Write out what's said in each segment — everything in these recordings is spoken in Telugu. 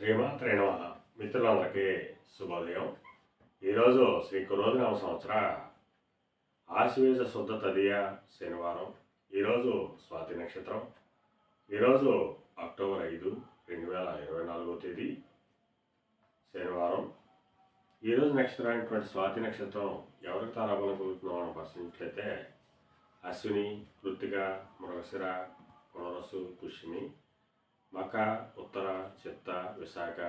శ్రీమాత్రే నమ మిత్రులందరికీ శుభోదయం. ఈరోజు శ్రీ కురోజనామ సంవత్సర ఆశ్వేజ శుద్ధ తదియ శనివారం. ఈరోజు స్వాతి నక్షత్రం. ఈరోజు అక్టోబర్ ఐదు రెండు వేల ఇరవై నాలుగో తేదీ శనివారం. ఈరోజు నక్షత్రం అయినటువంటి స్వాతి నక్షత్రం ఎవరికి తారాబలం కలుగుతుందో అని పరిశీలించినట్లయితే అశ్విని కృత్తిక మృగశిర పునరసు పుష్యమి మక ఉత్తర విశాఖ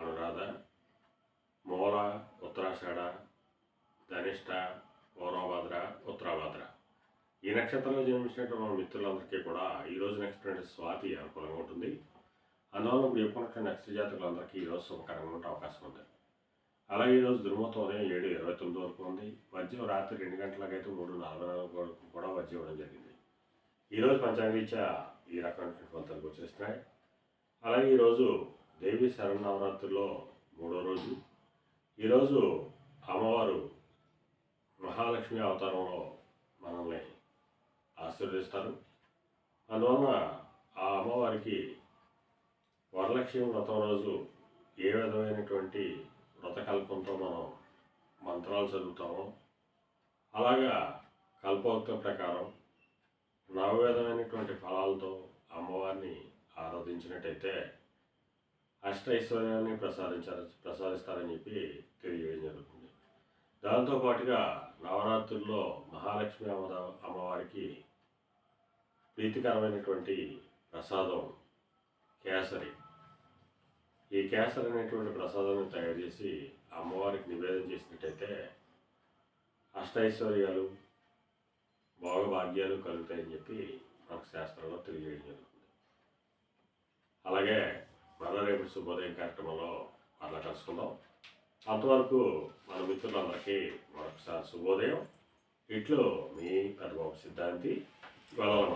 అనురాధ మూల ఉత్తరాషాఢ ధనిష్ట పూర్వభద్ర ఉత్తరాభద్ర. ఈ నక్షత్రంలో జన్మించినటువంటి మన మిత్రులందరికీ కూడా ఈ రోజు నక్షత్రం స్వాతి అనుకూలంగా ఉంటుంది. అందువల్ల ఇప్పుడు చెప్పుకున్నటువంటి నక్షత్ర జాతకులందరికీ ఈరోజు శుభకరంగా ఉండే అవకాశం ఉంది. అలాగే ఈరోజు దుర్మూర్తం ఉదయం ఏడు ఇరవై తొమ్మిది వరకు ఉంది. వజ్యం రాత్రి రెండు గంటలకైతే మూడు నలభై నాలుగు వరకు కూడా వజ్యం ఇవ్వడం జరిగింది. ఈరోజు పంచాంగరీత్యా ఈ రకమైనటువంటి ఫలితాలు వచ్చేస్తున్నాయి అలాగే ఈరోజు దేవి శరణవరాత్రిలో మూడో రోజు. ఈరోజు అమ్మవారు మహాలక్ష్మి అవతారంలో మనల్ని ఆశీర్వదిస్తారు. అందువలన ఆ అమ్మవారికి వరలక్ష్మి వ్రతం రోజు ఏ విధమైనటువంటి వ్రతకల్పంతో మనం మంత్రాలు చదువుతామో అలాగా కల్పోక్త ప్రకారం నవవిధమైనటువంటి ఫలాలతో అమ్మవారిని ఆరాధించినట్టయితే అష్టైశ్వర్యాన్ని ప్రసాదించారు ప్రసాదిస్తారని చెప్పి తెలియజేయడం జరుగుతుంది. దాంతోపాటుగా నవరాత్రుల్లో మహాలక్ష్మి అమ్మ అమ్మవారికి ప్రీతికరమైనటువంటి ప్రసాదం కేసరి. ఈ కేసరి అనేటువంటి ప్రసాదాన్ని తయారు చేసి అమ్మవారికి నివేదన చేసినట్టయితే అష్టైశ్వర్యాలు భోగభాగ్యాలు కలుగుతాయని చెప్పి మనకు శాస్త్రంలో తెలియజేయడం జరుగుతుంది. అలాగే మరల రేపు శుభోదయం కార్యక్రమంలో మరలా కలుసుకుందాం. అంతవరకు మన మిత్రులందరికీ మరొకసారి శుభోదయం. ఇట్లు మీ పెద్దబాబు సిద్ధాంతి. గొడవల